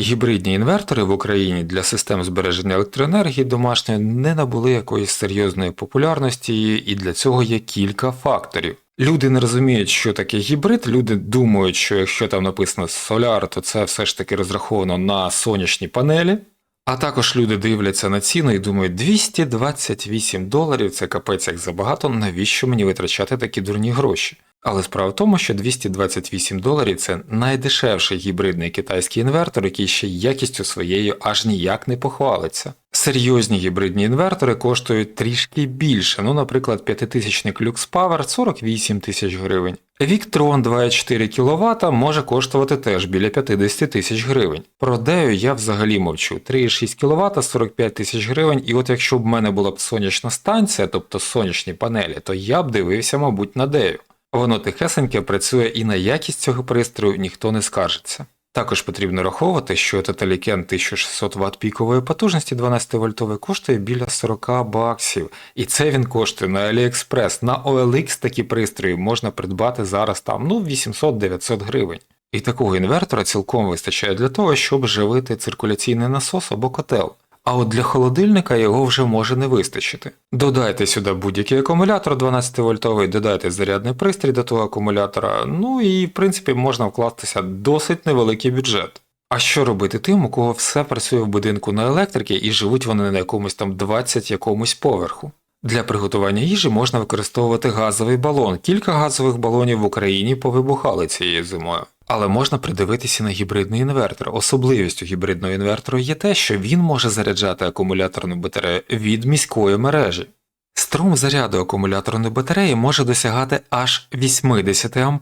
Гібридні інвертори в Україні для систем збереження електроенергії домашньої не набули якоїсь серйозної популярності, і для цього є кілька факторів. Люди не розуміють, що таке гібрид. Люди думають, що якщо там написано соляр, то це все ж таки розраховано на сонячні панелі. А також люди дивляться на ціну і думають, 228 доларів це капець як забагато, навіщо мені витрачати такі дурні гроші? Але справа в тому, що 228 доларів це найдешевший гібридний китайський інвертор, який ще якістю своєю аж ніяк не похвалиться. Серйозні гібридні інвертори коштують трішки більше, ну, наприклад, 5000 Lux Power 48 тисяч гривень. Victron 2,4 кВт може коштувати теж біля 50 тисяч гривень. Про Дею я взагалі мовчу. 3,6 кВт 45 тисяч гривень, і от якщо б в мене була б сонячна станція, тобто сонячні панелі, то я б дивився, мабуть, на Дею. Воно тихесеньке працює і на якість цього пристрою ніхто не скаржиться. Також потрібно раховувати, що Totalicen 1600 Вт пікової потужності 12 вольтовий коштує біля 40 баксів, і це він коштує на AliExpress. На OLX такі пристрої можна придбати зараз там ну 800-900 гривень. І такого інвертора цілком вистачає для того, щоб живити циркуляційний насос або котел. А от для холодильника його вже може не вистачити. Додайте сюди будь-який акумулятор 12 вольтовий, додайте зарядний пристрій до того акумулятора, ну і в принципі можна вкластися досить невеликий бюджет. А що робити тим, у кого все працює в будинку на електрики і живуть вони на якомусь там 20 якомусь поверху? Для приготування їжі можна використовувати газовий балон. Кілька газових балонів в Україні повибухали цією зимою. Але можна придивитися на гібридний інвертор. Особливістю гібридного інвертору є те, що він може заряджати акумуляторну батарею від міської мережі. Струм заряду акумуляторної батареї може досягати аж 80 А.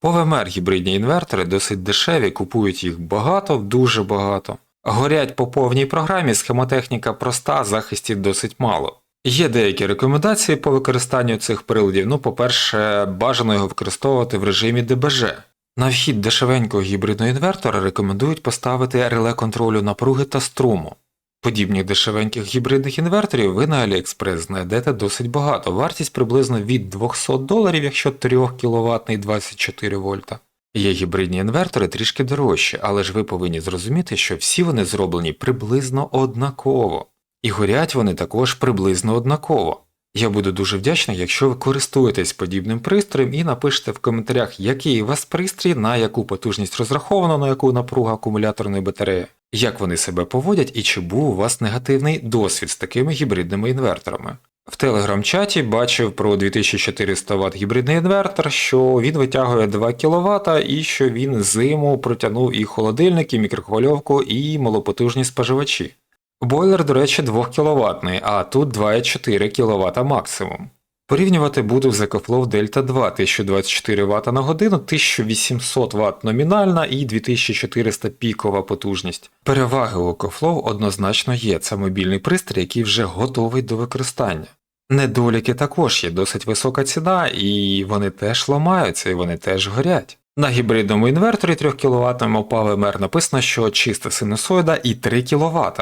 По ВМР гібридні інвертори досить дешеві, купують їх багато, дуже багато. Горять по повній програмі, схемотехніка проста, захистів досить мало. Є деякі рекомендації по використанню цих приладів. Ну, по-перше, бажано його використовувати в режимі ДБЖ. На вхід дешевенького гібридного інвертора рекомендують поставити реле контролю напруги та струму. Подібних дешевеньких гібридних інверторів ви на AliExpress знайдете досить багато, вартість приблизно від 200 доларів, якщо 3 кВт 24 вольта. Є гібридні інвертори трішки дорожчі, але ж ви повинні зрозуміти, що всі вони зроблені приблизно однаково, і горять вони також приблизно однаково. Я буду дуже вдячний, якщо ви користуєтесь подібним пристроєм і напишете в коментарях, який у вас пристрій, на яку потужність розраховано, на яку напругу акумуляторної батареї, як вони себе поводять і чи був у вас негативний досвід з такими гібридними інверторами. В телеграм-чаті бачив про 2400 Вт гібридний інвертор, що він витягує 2 кВт і що він зиму протягнув і холодильник, і мікрохвильовку, і малопотужні споживачі. Бойлер, до речі, 2 кВт, а тут 2,4 кВт максимум. Порівнювати буду з EcoFlow Delta 2 1024 Вт на годину, 1800 Вт номінальна і 2400 пікова потужність. Переваги у EcoFlow однозначно є, це мобільний пристрій, який вже готовий до використання. Недоліки також є досить висока ціна, і вони теж ламаються, і вони теж горять. На гібридному інверторі 3 кВт ОПА-ВМР написано, що чиста синусоїда і 3 кВт.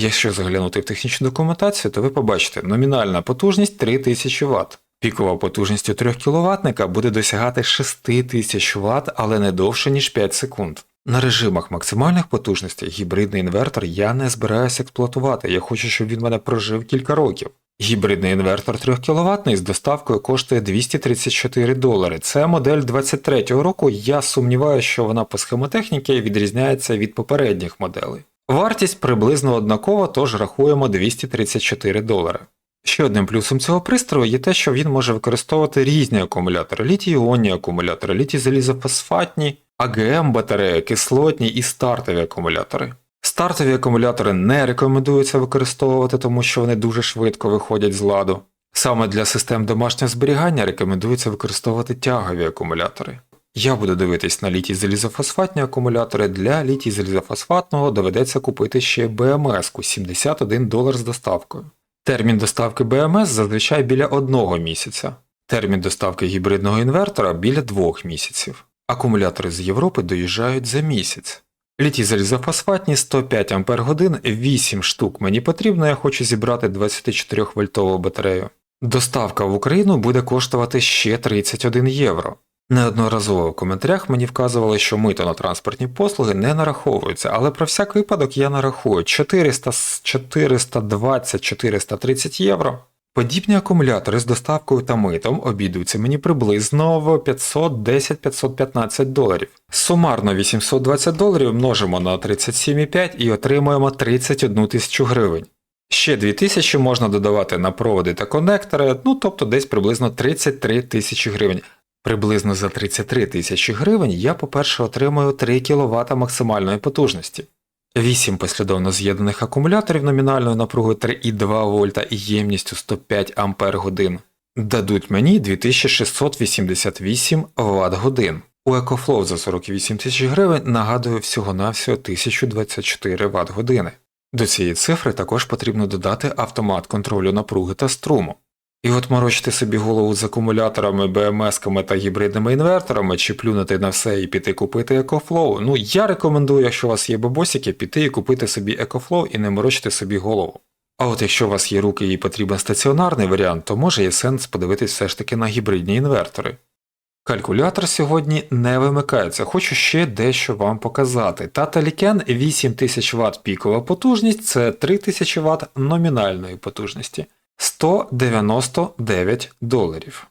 Якщо заглянути в технічну документацію, то ви побачите номінальна потужність 3000 Вт. Пікова потужність у 3 кВт буде досягати 6000 Вт, але не довше, ніж 5 секунд. На режимах максимальних потужностей гібридний інвертор я не збираюся експлуатувати, я хочу, щоб він мене прожив кілька років. Гібридний інвертор 3 кВт з доставкою коштує 234 долари. Це модель 23-го року, я сумніваюся, що вона по схемотехніці відрізняється від попередніх моделей. Вартість приблизно однакова, тож рахуємо 234 долари. Ще одним плюсом цього пристрою є те, що він може використовувати різні акумулятори, літій-іонні акумулятори, літій-залізофосфатні, АГМ батареї, кислотні і стартові акумулятори. Стартові акумулятори не рекомендується використовувати, тому що вони дуже швидко виходять з ладу. Саме для систем домашнього зберігання рекомендується використовувати тягові акумулятори. Я буду дивитись на літій залізофосфатні акумулятори. Для літій залізофосфатного доведеться купити ще БМС-ку 71 долар з доставкою. Термін доставки БМС зазвичай біля одного місяця. Термін доставки гібридного інвертора біля двох місяців. Акумулятори з Європи доїжджають за місяць. Літій залізофосфатні 105 Ах, 8 штук мені потрібно, я хочу зібрати 24 вольтову батарею. Доставка в Україну буде коштувати ще 31 євро. Неодноразово в коментарях мені вказували, що мито на транспортні послуги не нараховується, але про всяк випадок я нарахую 400, 420-430 євро. Подібні акумулятори з доставкою та митом обійдуться мені приблизно в 510-515 доларів. Сумарно 820 доларів множимо на 37,5 і отримуємо 31 тисячу гривень. Ще 2000 можна додавати на проводи та конектори, ну тобто десь приблизно 33 тисячі гривень. Приблизно за 33 тисячі гривень я, по-перше, отримую 3 кВт максимальної потужності. 8 послідовно з'єднаних акумуляторів номінальною напругою 3,2 вольта і ємністю 105 Ампер годин дадуть мені 2688 Вт годин. У EcoFlow за 48 тисяч гривень нагадую всього-навсього 1024 Вт години. До цієї цифри також потрібно додати автомат контролю напруги та струму. І от морочити собі голову з акумуляторами, БМС-ками та гібридними інверторами, чи плюнути на все і піти купити EcoFlow, ну я рекомендую, якщо у вас є бабосики, піти і купити собі EcoFlow і не морочити собі голову. А от якщо у вас є руки і потрібен стаціонарний варіант, то може є сенс подивитись все ж таки на гібридні інвертори. Калькулятор сьогодні не вимикається, хочу ще дещо вам показати. Tata Liken 8000 Вт пікова потужність це 3000 Вт номінальної потужності. 199 доларів.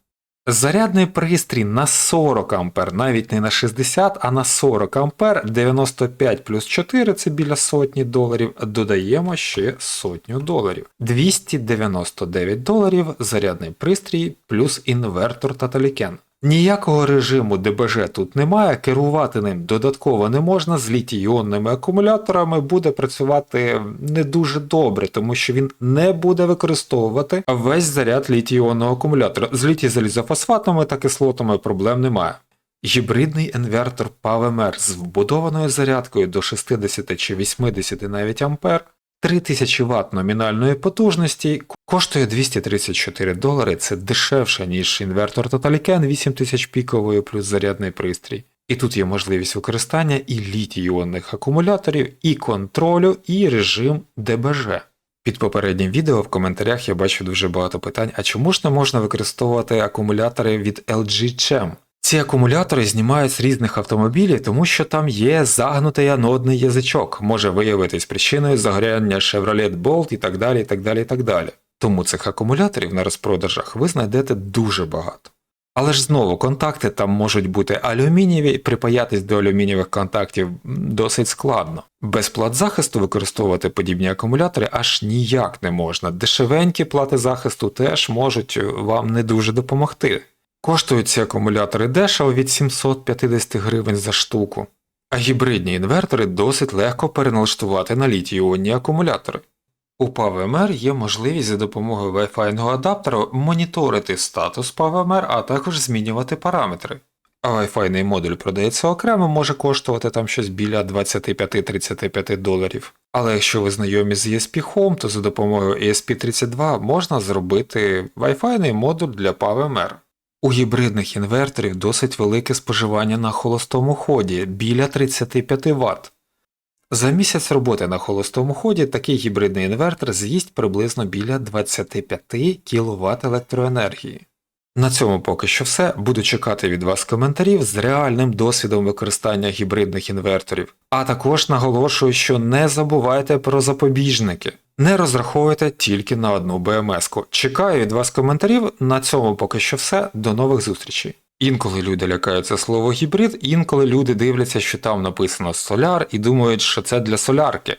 Зарядний пристрій на 40 А, навіть не на 60, а на 40 А, 95 плюс 4 це біля сотні доларів, додаємо ще сотню доларів. 299 доларів зарядний пристрій плюс інвертор Таталікен. Ніякого режиму ДБЖ тут немає, керувати ним додатково не можна, з літій-іонними акумуляторами буде працювати не дуже добре, тому що він не буде використовувати весь заряд літій-іонного акумулятора. З літій залізофосфатними та кислотами проблем немає. Гібридний інвертор PowerMer з вбудованою зарядкою до 60 чи 80 навіть ампер 3000 Вт номінальної потужності коштує 234 долари, це дешевше, ніж інвертор Totaliken 8000 пікової плюс зарядний пристрій. І тут є можливість використання і літій-іонних акумуляторів, і контролю, і режим ДБЖ. Під попереднім відео в коментарях я бачу дуже багато питань, а чому ж не можна використовувати акумулятори від LG Chem? Ці акумулятори знімають з різних автомобілів, тому що там є загнутий анодний язичок, може виявитись причиною загоряння Chevrolet Bolt і так далі. і так далі, і так далі. Тому цих акумуляторів на розпродажах ви знайдете дуже багато. Але ж знову контакти там можуть бути алюмінієві, і припаятись до алюмінієвих контактів досить складно. Без плат захисту використовувати подібні акумулятори аж ніяк не можна. Дешевенькі плати захисту теж можуть вам не дуже допомогти. Коштують ці акумулятори дешево від 750 гривень за штуку, а гібридні інвертори досить легко переналаштувати на літій-іонні акумулятори. У PowerMer є можливість за допомогою Wi-Fi адаптера моніторити статус PowerMer, а також змінювати параметри. А Wi-Fi модуль продається окремо, може коштувати там щось біля 25-35 доларів. Але якщо ви знайомі з ESP Home, то за допомогою ESP32 можна зробити Wi-Fi модуль для PowerMer. У гібридних інверторів досить велике споживання на холостому ході біля 35 Вт. За місяць роботи на холостому ході такий гібридний інвертор з'їсть приблизно біля 25 кВт електроенергії. На цьому поки що все. Буду чекати від вас коментарів з реальним досвідом використання гібридних інверторів. А також наголошую, що не забувайте про запобіжники. Не розраховуйте тільки на одну БМС-ку. Чекаю від вас коментарів. На цьому поки що все. До нових зустрічей. Інколи люди лякаються слово гібрид, інколи люди дивляться, що там написано соляр і думають, що це для солярки.